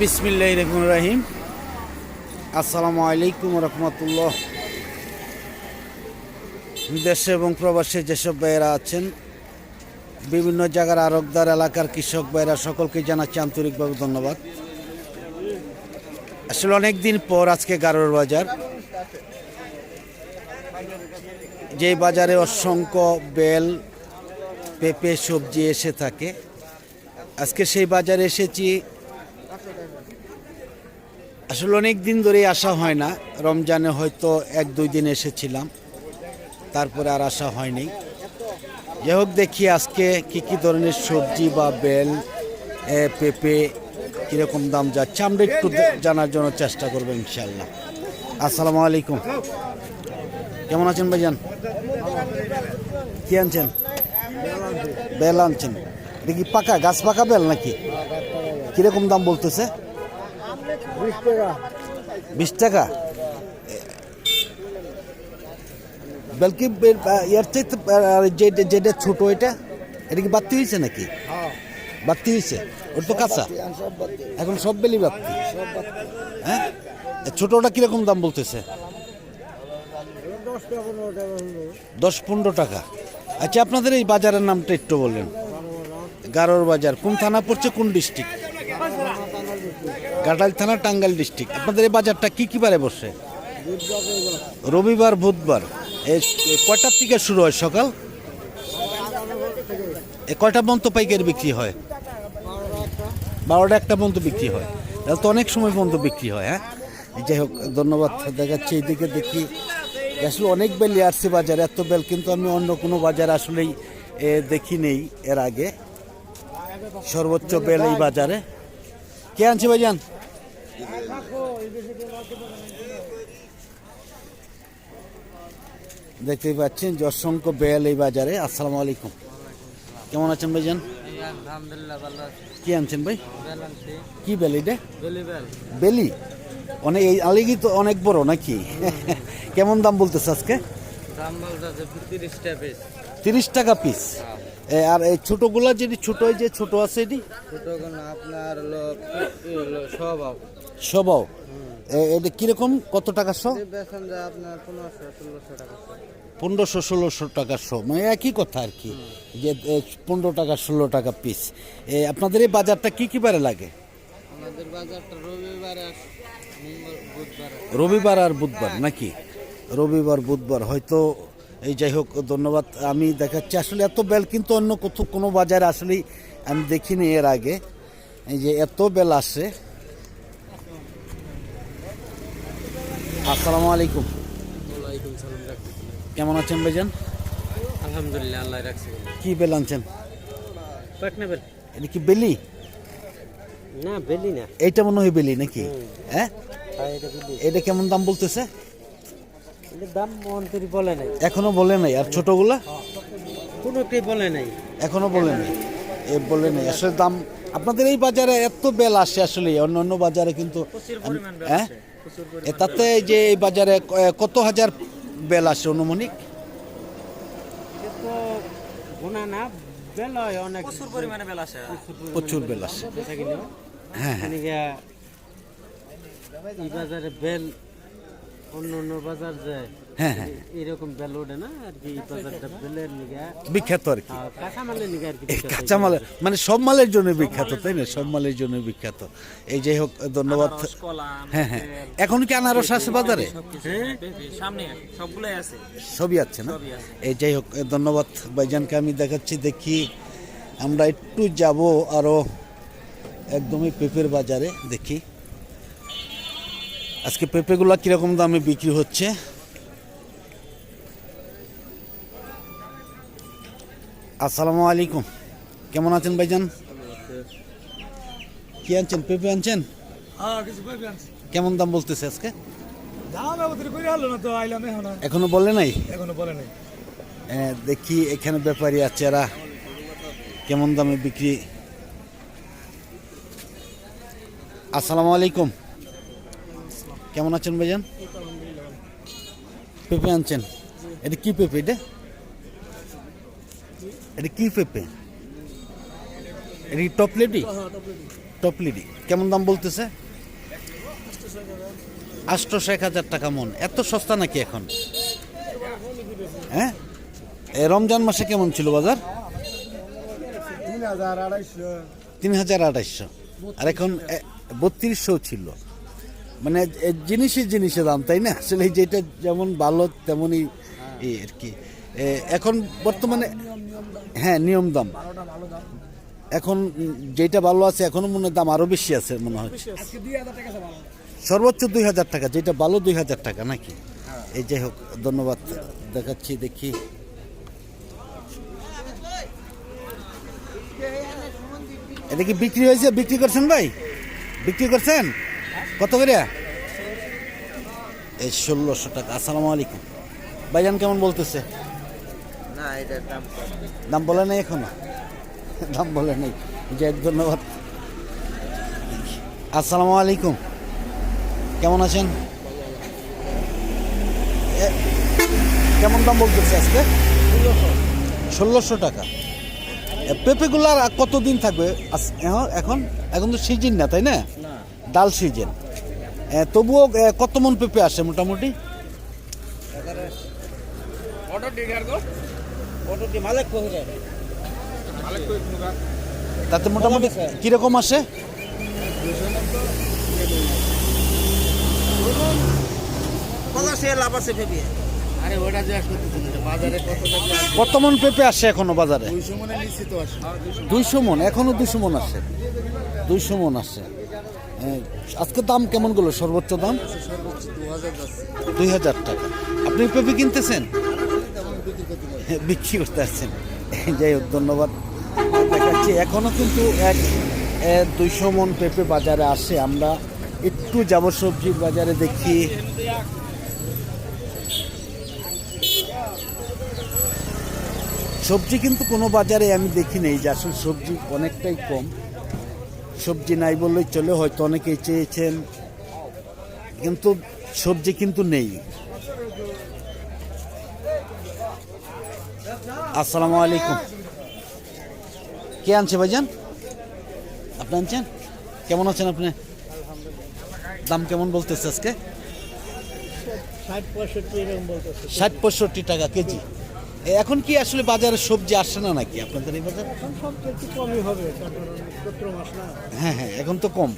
বিসমিল্লাহ রহমান রাহিম আসসালামু আলাইকুম রহমতুল্লাহ। দেশে এবং প্রবাসে যেসব ভাইয়েরা আছেন, বিভিন্ন জায়গার আরকদার এলাকার কৃষক ভাইয়েরা, সকলকে জানাচ্ছি আন্তরিকভাবে ধন্যবাদ। আসলে অনেক দিন পর আজকে গারোর বাজার। যে বাজারে অসংখ্য বেল, পেঁপে, সবজি এসে থাকে, আজকে সেই বাজারে এসেছি আসলে অনেক দিন ধরেই আসা হয় না। রমজানে হয়তো এক, দুই দিন এসেছিলাম। তারপরে আর আসা হয়নি। যাই হোক, দেখি আজকে কি কি ধরনের সবজি বা বেল পেঁপে কীরকম দাম যাচ্ছে। আমরা একটু জানার জন্য চেষ্টা করব ইনশাল্লাহ আসসালামু আলাইকুম। কেমন আছেন ভাইজান? কি আনছেন? বেল আনছেন। দেখি পাকা, গাছ পাকা বেল নাকি? কীরকম দাম বলতেছে? বিশ টাকা। বেলকি ইয়ার চাইতে যেটা যেটা ছোট এটা এটা কি বাড়তি হয়েছে নাকি? বাড়তি হয়েছে? ওটা তো কাঁচা। এখন সব বেলি বাড়তি। হ্যাঁ? ছোটটা কীরকম দাম বলতেছে? দশ পনেরো টাকা আচ্ছা আপনাদের এই বাজারের নামটা একটু বললেন গারোর বাজার। কোন থানা পড়ছে কোন ডিস্ট্রিক্ট? গাটাল থানা, টাঙ্গাইল ডিস্ট্রিক্ট। আপনাদের এই বাজারটা কি কি বারে বসে? রবিবার, বুধবার। কয়টার থেকে শুরু হয় সকাল? কয়টা পর্যন্ত পাইকারি বিক্রি হয়? বারোটা একটা পর্যন্ত বিক্রি হয়। তাহলে তো অনেক সময় পর্যন্ত বিক্রি হয় হ্যাঁ? যাই হোক, ধন্যবাদ দেখাচ্ছি। এইদিকে দেখি, আসলে অনেক বেলই আসছে বাজারে, এত বেল কিন্তু আমি অন্য কোনো বাজার আসলেই দেখি নেই এর আগে। সর্বোচ্চ বেল এই বাজারে। কে আনছে ভাইজান? দেখতেই পাচ্ছেন যে অসংখ্য বেল এই বাজারে। আসসালামু আলাইকুম। কেমন আছেন ভাইজান? কি আনছেন ভাই? কি বেল এটা বেলি অনেক এই আলিগি তো অনেক বড় নাকি? কেমন দাম বলতেছে আজকে? দাম বলতেছে তিরিশটা পিস তিরিশ টাকা পিস আর এই ছোটগুলা যেটি ছোট যে ছোট আছে এটি? আপনার স্বভাব। সবাও এটা কীরকম? কত টাকা শো? পনেরোশো ষোলোশো টাকা শো। মানে একই কথা আর কি। যে পনেরো টাকা ষোলো টাকা পিস আপনাদের এই বাজারটা কি কি বারে লাগে? আমাদের বাজারটা রবিবারে আর মঙ্গল বুধবারে। রবিবার আর বুধবার নাকি? রবিবার বুধবার হয়তো এই যাই হোক ধন্যবাদ। আমি দেখাচ্ছি। আসলে এত বেল কিন্তু অন্য কোথাও কোনো বাজারে আসলেই আমি দেখিনি এর আগে। এই যে এত বেল আসে। আসসালামু আলাইকুম। কেমন আছেন ভাইজান? আলহামদুলিল্লাহ আল্লাহ রাখছি কি বেল আনছেন? পাটনা বেল। এটা কি বেলি? না বেলি না। এইটা মনে হয় বেলি নাকি? হ্যাঁ? হ্যাঁ এটা কেমন দাম বলতেছে? দাম মন্ত্রী বলে নাই। এখনও বলে নাই। আর ছোটগুলা? কোনোটাই বলে নাই। এখনও বলে নাই। এ বলে নাই। আসলে দাম আপনাদের এই বাজারে এত বেল আসে আসলে অন্য অন্য বাজারে কিন্তু হ্যাঁ? এ তাতে যে এই বাজারে কত হাজার বেল আসে অনুমানিক? কিন্তু বেল হয় অনেক। পরিমাণে বেল আসে। প্রচুর বেল আসে। হ্যাঁ হ্যাঁ। এই বাজারে বেল অন্য অন্য বাজার যায়। হ্যাঁ হ্যাঁ। এরকম বেল ওঠে না আর কি বাজারটা বেলের নিগা। বিখ্যাত আর কি। কাঁচামালের নিগা আর কি এই মানে সব মালের জন্য বিখ্যাত তাই না? সব মালের জন্য বিখ্যাত। এই যাই হোক ধন্যবাদ। হ্যাঁ হ্যাঁ। এখন কি আনারস আছে বাজারে? সামনে সবগুলাই আছে। সবই আছে না? এই যাই হোক ধন্যবাদ ভাইজানকে আমি দেখাচ্ছি দেখি আমরা একটু যাব আরও একদমই পেঁপের বাজারে দেখি। আজকে পেঁপেগুলা কীরকম দামে বিক্রি হচ্ছে? আসসালামু আলাইকুম। কেমন আছেন ভাইজান? কি আনছেন? পেঁপে আনছেন? হ্যাঁ কেমন দাম বলতেছে আজকে? এখন। বলে নাই? এখনও বলে নাই। দেখি এখানে ব্যাপারী আছে এরা। কেমন দামে বিক্রি? আসসালামু আলাইকুম। কেমন আছেন ভাইজান? পেঁপে আনছেন। এটা কি পেঁপে এটা? এটা কি পেঁপে? এটি টপ লেডি? Top lady. কেমন দাম বলতেছে? আটশোশো এক হাজার টাকা মন। এত সস্তা নাকি এখন? হ্যাঁ? এ রমজান মাসে কেমন ছিল বাজার? তিন হাজার আড়াইশো। আর এখন বত্রিশশো ছিল। মানে জিনিসই জিনিসের দাম, তাই না? আসলে যেটা যেমন ভালো, তেমনই এই আর কি। এখন বর্তমানে হ্যাঁ নিয়ম দাম। এখন যেটা ভালো আছে, এখনও মনে দাম আরও বেশি আছে, মনে ভালো সর্বোচ্চ দুই হাজার টাকা, যেটা ভালো দুই হাজার টাকা, নাকি? এই যাই হোক, ধন্যবাদ দেখাচ্ছি, দেখি। এটা কি বিক্রি হয়েছে? বিক্রি করছেন ভাই? বিক্রি করছেন? কত করে? এই ষোলোশো টাকা আসসালামু আলাইকুম। ভাইজান কেমন বলতেছে? না এটার দাম দাম বলে নাই এখনও? দাম বলে নাই। যাই ধন্যবাদ। আসসালামু আলাইকুম। কেমন আছেন? এ- কেমন দাম বলতেছে আজকে? ষোলোশো। টাকা। পেঁপেগুলার আর কতদিন থাকবে? এখন? এখন তো সিজন না তাই না। ডাল সিজন। তবুও কত মন পেঁপে আসে মোটামুটি? তাতে মোটামুটি কীরকম আসে? কত মন পেঁপে আসে এখনও বাজারে? দুইশো মন এখনও দুইশো মন আসে। দুইশো মন আসে। আজকে দাম কেমন গেল? সর্বোচ্চ দাম? দুই হাজার টাকা। আপনি পেঁপে কিনতেছেন? বিক্রি করতে আসছেন। যাই হোক, ধন্যবাদ দেখাচ্ছি। এখনও কিন্তু এক দুইশো মন পেঁপে বাজারে আসে। আমরা একটু যাব সবজির বাজারে দেখি। সবজি কিন্তু কোনো বাজারে আমি দেখি নেই যে আসলে সবজি অনেকটাই কম। সবজি নাই বললেই চলে হয়তো অনেকেই চেয়েছেন। কিন্তু সবজি কিন্তু নেই। আসসালামু আলাইকুম। কে আনছে ভাইজান? আপনি আনছেন? কেমন আছেন আপনি? দাম কেমন বলতেছে আজকে? ষাট পঁয়ষট্টি ষাট পঁয়ষট্টি টাকা কেজি। এখন কি আসলে বাজারে সবজি আসে না নাকি আপনাদের এই বাজারে? কমই হবে হ্যাঁ হ্যাঁ এখন তো কম।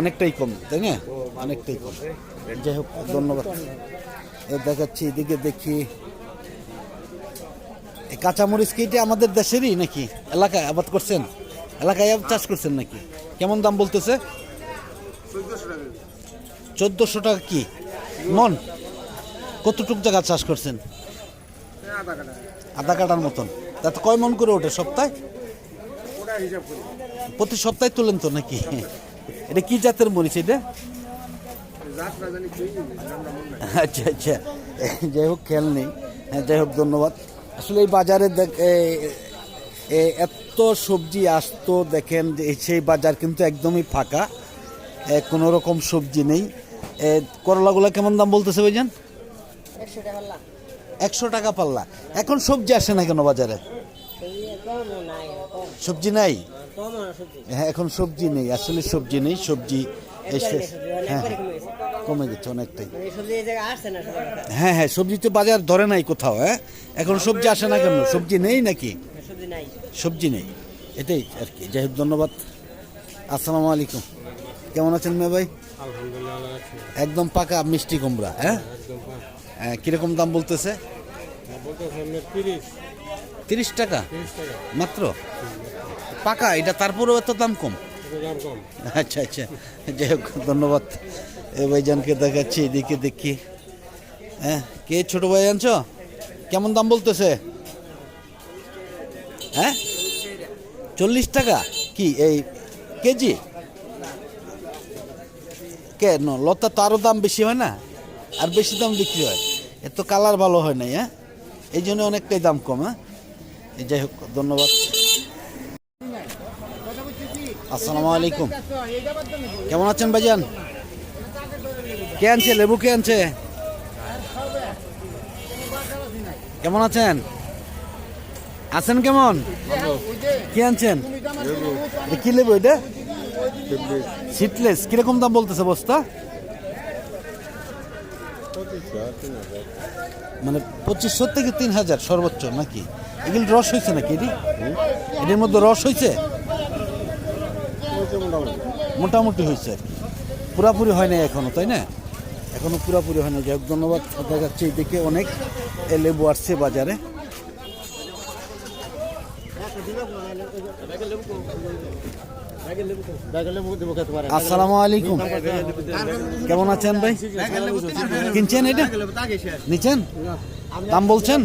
অনেকটাই কম তাই না? অনেকটাই কম। যাই হোক ধন্যবাদ। দেখাচ্ছি এদিকে দেখি। এই কাঁচামরিচ কি এটা আমাদের দেশেরই নাকি? এলাকায় আবাদ করছেন? এলাকায় চাষ করছেন নাকি? কেমন দাম বলতেছে? চোদ্দোশো টাকা কি? মন কতটুক জায়গা চাষ করছেন? আধা কাটার মতন। তাতে কয় মন করে ওঠে? সপ্তাহে? প্রতি সপ্তাহে তোলেন তো নাকি? এটা কি জাতের মরিচ এটা? আচ্ছা আচ্ছা। যাই হোক খেয়াল নেই। হ্যাঁ যাই হোক ধন্যবাদ। আসলে এই বাজারে দেখ- এত সবজি আসতো দেখেন যে সেই বাজার কিন্তু একদমই ফাঁকা। কোনো রকম সবজি নেই। করলাগুলো কেমন দাম বলতেছে ভাইজান? একশো টাকা লাভ একশো টাকা পাল্লা। এখন সবজি আসে না কেন বাজারে? সবজি নাই? হ্যাঁ এখন সবজি নেই আসলে সবজি নেই সবজি এসে হ্যাঁ কমে গেছে। অনেকটাই। হ্যাঁ হ্যাঁ সবজি তো বাজার ধরে নাই কোথাও হ্যাঁ? এখন সবজি আসে না কেন? সবজি নেই নাকি? সবজি নেই। এটাই আর কি। যাই হোক ধন্যবাদ। আসসালামু আলাইকুম। কেমন আছেন মেয়ে ভাই? একদম পাকা মিষ্টি কুমড়া হ্যাঁ? হ্যাঁ, কীরকম দাম বলতেছে? তিরিশ। টাকা? মাত্র? পাকা? এটা তারপরেও এত দাম কম? আচ্ছা আচ্ছা। যাই হোক ধন্যবাদ। এ ভাইজানকে দেখাচ্ছি এদিকে দেখি। হ্যাঁ কে ছোট ভাই আনছ? কেমন দাম বলতেছে? হ্যাঁ? চল্লিশ টাকা? কি এই কেজি? কেন লতা তো আরও দাম বেশি হয় না? আর বেশি দাম বিক্রি হয়। এত কালার ভালো হয় নাই হ্যাঁ? এই জন্য অনেকটাই দাম কম হ্যাঁ? এই যাই হোক ধন্যবাদ। আসসালামু আলাইকুম। কেমন আছেন ভাইজান? কে আনছে? লেবু কে আনছে? কেমন আছেন? আছেন কেমন? কি আনছেন? কি লেবু এটা? সিটলেস কীরকম দাম বলতেছে বস্তা? মানে পঁচিশশো থেকে তিন হাজার সর্বোচ্চ নাকি? এগুলো রস হয়েছে নাকি এটি? এটির মধ্যে রস হয়েছে? মোটামুটি হয়েছে আর কি। পুরাপুরি হয় না এখনও, তাই না? এখনও পুরাপুরি হয় না যাই ধন্যবাদ। দেখা যাচ্ছে এইদিকে অনেক লেবু আসছে বাজারে। আসসালামু আলাইকুম। কেমন আছেন ভাই? কিনছেন এটা? নিচ্ছেন দাম বলছেন?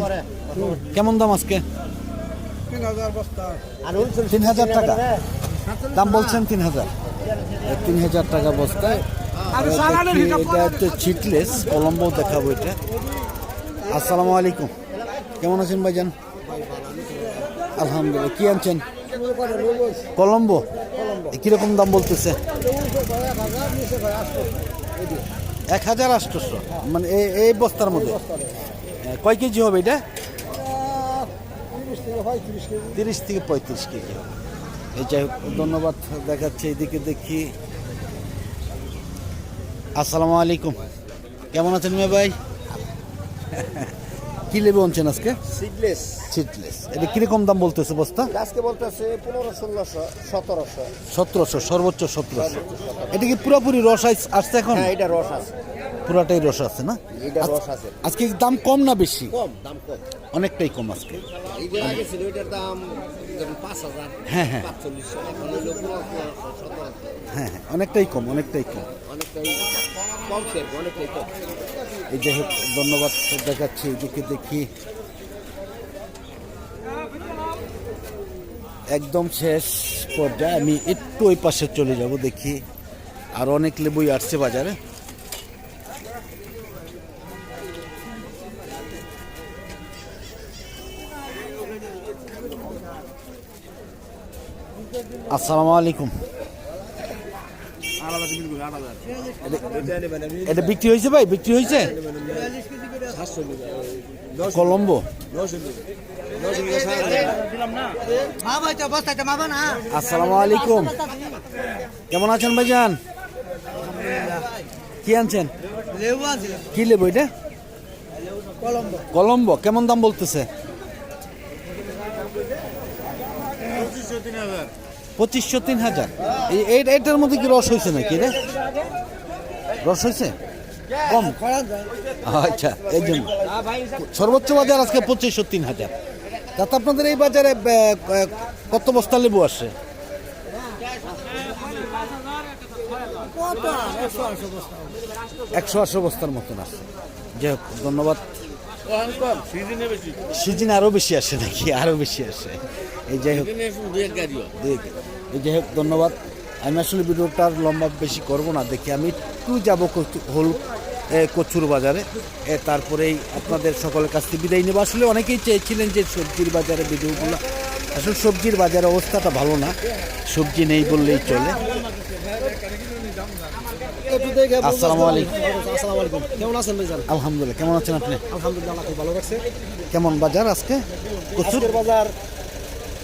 কেমন দাম আজকে? তিন হাজার টাকা। দাম বলছেন তিন হাজার। তিন হাজার টাকা বস্তায়। এটা হচ্ছে ছিটলেস কলম্বো দেখাবো এটা। আসসালামু আলাইকুম। কেমন আছেন ভাইজান? আলহামদুলিল্লাহ। কি আনছেন? কলম্বো? কীরকম দাম বলতেছে? এক হাজার আটশোশো মানে এই- বস্তার মধ্যে? কয় কেজি হবে এটা? তিরিশ থেকে পঁয়ত্রিশ কেজি হবে। এই যাই হোক, ধন্যবাদ দেখাচ্ছে, এদিকে দেখি। আসসালামু আলাইকুম। কেমন আছেন মেয়ে ভাই? কি লেবু আনছেন আজকে? সিডলেস সিটলেস এটা কীরকম দাম বলতেছে বস্তা? আজকে বলতেছে পনেরো ষোলোশো সতেরোশো সতেরোশো। সর্বোচ্চ সতেরোশো। এটা কি পুরোপুরি রস আসছে এখন? হ্যাঁ এটা রস আছে। পুরাটাই রস আছে না? এটা রস আছে। আজকে দাম কম না বেশি? কম দাম কম। অনেকটাই কম আজকে। দাম হ্যাঁ, হ্যাঁ। হ্যাঁ হ্যাঁ অনেকটাই কম অনেকটাই কম। অনেকটাই কম অনেকটাই কম। এই হোক ধন্যবাদ দেখাচ্ছি, এদিকে দেখি। একদম শেষ পর্যায়ে আমি একটু ওই পাশে চলে যাব, দেখি। আর অনেক লেবুই আসছে বাজারে। আসসালামু আলাইকুম। এটা বিক্রি হয়েছে ভাই বিক্রি হয়েছে কলম্বো আসসালামু আলাইকুম কেমন আছেন ভাইজান কি আনছেন কি লেবু এটা কলম্বো কেমন দাম বলতেছে পঁচিশশো তিন হাজার। এই এটার মধ্যে কি রস হয়েছে নাকি রে? রস হয়েছে? কম? আচ্ছা এই জন্য। সর্বোচ্চ বাজার আজকে পঁচিশশো তিন হাজার। তাতে আপনাদের এই বাজারে কত বস্তা লেবু আসে? একশো আটশো বস্তার মতন আসে। যাই হোক, ধন্যবাদ। সিজন আরও বেশি আসে নাকি? আরও বেশি আসে। এই যাই হোক। এই যাই হোক ধন্যবাদ। আমি আসলে ভিডিওটা আর লম্বা বেশি করব না। দেখি আমি একটু যাব কচু- হল এ, কচুর বাজারে। তারপরেই আপনাদের সকলের কাছ থেকে বিদায় নেব। আসলে অনেকেই চেয়েছিলেন যে সবজির বাজারে ভিডিওগুলো আসলে সবজির বাজারে অবস্থাটা ভালো না। সবজি নেই বললেই চলে। আসসালামু আলাইকুম। আসসালামু আলাইকুম। কেমন আছেন ভাইজান? আলহামদুলিল্লাহ কেমন আছেন আপনি? আলহামদুলিল্লাহ খুব ভালো রাখছে। কেমন বাজার আজকে? কচুর? বাজার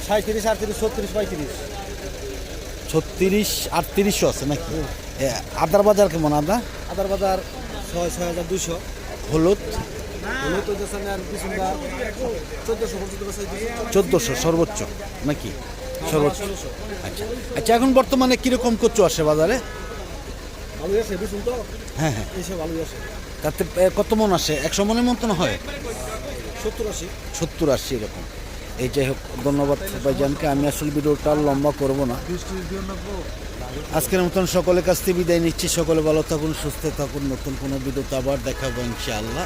সাঁত্রিশ আটত্রিশ ছত্রিশ পঁয়ত্রিশ। ছত্রিশ আটত্রিশশো আছে নাকি? আদার বাজার কেমন আদা? আদার বাজার ছয় ছয় হাজার দুশো হলুদ? চোদ্দোশো সর্বোচ্চ নাকি? সর্বোচ্চ। আচ্ছা আচ্ছা এখন বর্তমানে কীরকম কচু আসে বাজারে? হ্যাঁ হ্যাঁ। তাতে কত মন আসে? একশো মনের মতন হয়? সত্তর আশি। সত্তর আশি এরকম। এই যাই হোক ধন্যবাদ ভাইজানকে। আমি আসলে ভিডিওটা লম্বা করব না। আজকের মতন সকলের কাছ থেকে বিদায় নিচ্ছি। সকলে ভালো থাকুন সুস্থ থাকুন। নতুন কোনো ভিডিওতে আবার দেখাবো ইনশাআল্লাহ।